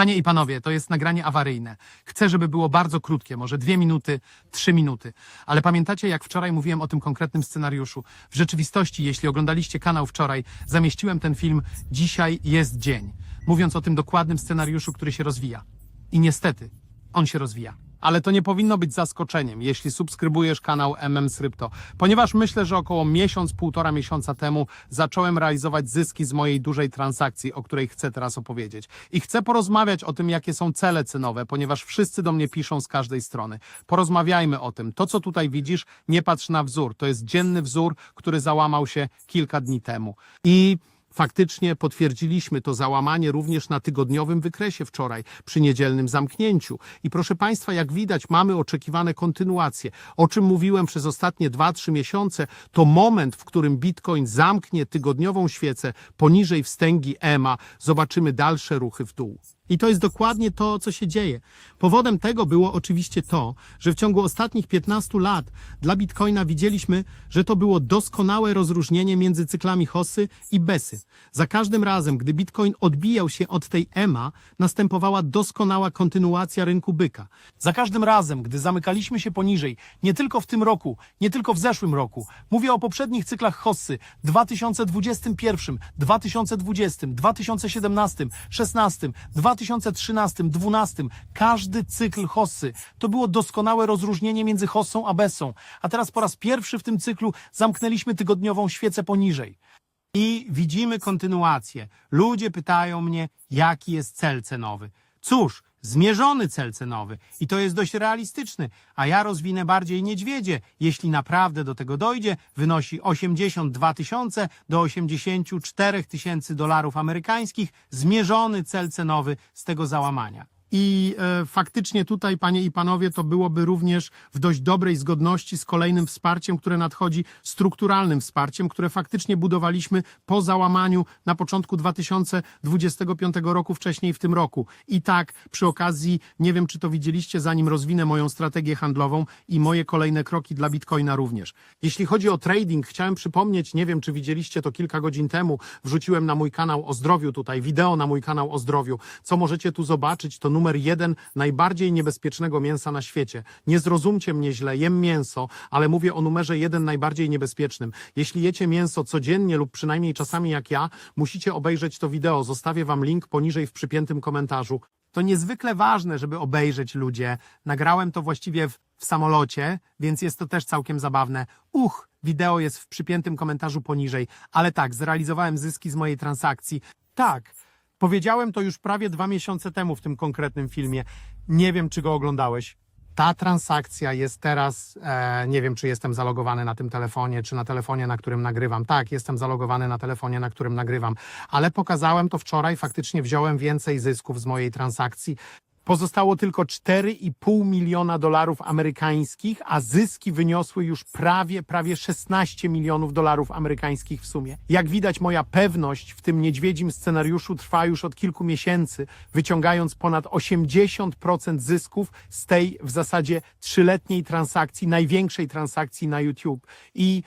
Panie i panowie, to jest nagranie awaryjne. Chcę, żeby było bardzo krótkie, może dwie minuty, trzy minuty. Ale pamiętacie, jak wczoraj mówiłem o tym konkretnym scenariuszu? W rzeczywistości, jeśli oglądaliście kanał wczoraj, zamieściłem ten film Dzisiaj jest dzień, mówiąc o tym dokładnym scenariuszu, który się rozwija. I niestety, on się rozwija. Ale to nie powinno być zaskoczeniem, jeśli subskrybujesz kanał MM Srypto, ponieważ myślę, że około miesiąc, półtora miesiąca temu zacząłem realizować zyski z mojej dużej transakcji, o której chcę teraz opowiedzieć. I chcę porozmawiać o tym, jakie są cele cenowe, ponieważ wszyscy do mnie piszą z każdej strony. Porozmawiajmy o tym. To, co tutaj widzisz, nie patrz na wzór. To jest dzienny wzór, który załamał się kilka dni temu. I Faktycznie potwierdziliśmy to załamanie również na tygodniowym wykresie wczoraj, przy niedzielnym zamknięciu. I proszę Państwa, jak widać, mamy oczekiwane kontynuacje. O czym mówiłem przez ostatnie 2-3 miesiące, to moment, w którym Bitcoin zamknie tygodniową świecę poniżej wstęgi EMA, zobaczymy dalsze ruchy w dół. I to jest dokładnie to, co się dzieje. Powodem tego było oczywiście to, że w ciągu ostatnich 15 lat dla Bitcoina widzieliśmy, że to było doskonałe rozróżnienie między cyklami Hossy i Besy. Za każdym razem, gdy Bitcoin odbijał się od tej EMA, następowała doskonała kontynuacja rynku byka. Za każdym razem, gdy zamykaliśmy się poniżej, nie tylko w tym roku, nie tylko w zeszłym roku, mówię o poprzednich cyklach Hossy 2021, 2020, 2017, 16, 2013, 12, każdy cykl Hossy to było doskonałe rozróżnienie między Hossą a Bessą. A teraz po raz pierwszy w tym cyklu zamknęliśmy tygodniową świecę poniżej. I widzimy kontynuację. Ludzie pytają mnie, jaki jest cel cenowy. Cóż, zmierzony cel cenowy i to jest dość realistyczny, a ja rozwinę bardziej niedźwiedzie. Jeśli naprawdę do tego dojdzie, wynosi 82 tysiące do 84 tysięcy dolarów amerykańskich, zmierzony cel cenowy z tego załamania. I e, faktycznie tutaj, panie i panowie, to byłoby również w dość dobrej zgodności z kolejnym wsparciem, które nadchodzi, strukturalnym wsparciem, które faktycznie budowaliśmy po załamaniu na początku 2025 roku, wcześniej w tym roku. I tak, przy okazji, nie wiem, czy to widzieliście, zanim rozwinę moją strategię handlową i moje kolejne kroki dla Bitcoina również. Jeśli chodzi o trading, chciałem przypomnieć, nie wiem, czy widzieliście to kilka godzin temu, wrzuciłem na mój kanał o zdrowiu tutaj, wideo na mój kanał o zdrowiu. Co możecie tu zobaczyć, to numer jeden najbardziej niebezpiecznego mięsa na świecie. Nie zrozumcie mnie źle, jem mięso, ale mówię o numerze jeden najbardziej niebezpiecznym. Jeśli jecie mięso codziennie lub przynajmniej czasami jak ja, musicie obejrzeć to wideo. Zostawię wam link poniżej w przypiętym komentarzu. To niezwykle ważne, żeby obejrzeć ludzie. Nagrałem to właściwie w, w samolocie, więc jest to też całkiem zabawne. Uch, wideo jest w przypiętym komentarzu poniżej, ale tak, zrealizowałem zyski z mojej transakcji. Tak, powiedziałem to już prawie dwa miesiące temu w tym konkretnym filmie. Nie wiem, czy go oglądałeś. Ta transakcja jest teraz, e, nie wiem, czy jestem zalogowany na tym telefonie, czy na telefonie, na którym nagrywam. Tak, jestem zalogowany na telefonie, na którym nagrywam, ale pokazałem to wczoraj, faktycznie wziąłem więcej zysków z mojej transakcji. Pozostało tylko 4,5 miliona dolarów amerykańskich, a zyski wyniosły już prawie, prawie 16 milionów dolarów amerykańskich w sumie. Jak widać, moja pewność w tym niedźwiedzim scenariuszu trwa już od kilku miesięcy, wyciągając ponad 80% zysków z tej w zasadzie trzyletniej transakcji, największej transakcji na YouTube. I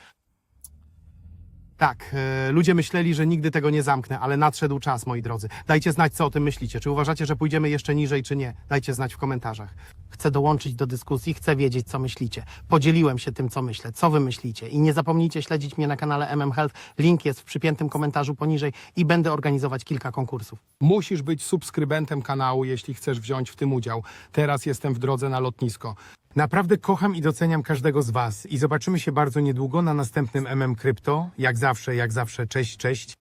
tak, e, ludzie myśleli, że nigdy tego nie zamknę, ale nadszedł czas, moi drodzy. Dajcie znać, co o tym myślicie. Czy uważacie, że pójdziemy jeszcze niżej, czy nie? Dajcie znać w komentarzach. Chcę dołączyć do dyskusji, chcę wiedzieć, co myślicie. Podzieliłem się tym, co myślę. Co wy myślicie? I nie zapomnijcie śledzić mnie na kanale MM Health. Link jest w przypiętym komentarzu poniżej i będę organizować kilka konkursów. Musisz być subskrybentem kanału, jeśli chcesz wziąć w tym udział. Teraz jestem w drodze na lotnisko. Naprawdę kocham i doceniam każdego z Was i zobaczymy się bardzo niedługo na następnym MM Krypto. Jak zawsze, jak zawsze, cześć, cześć.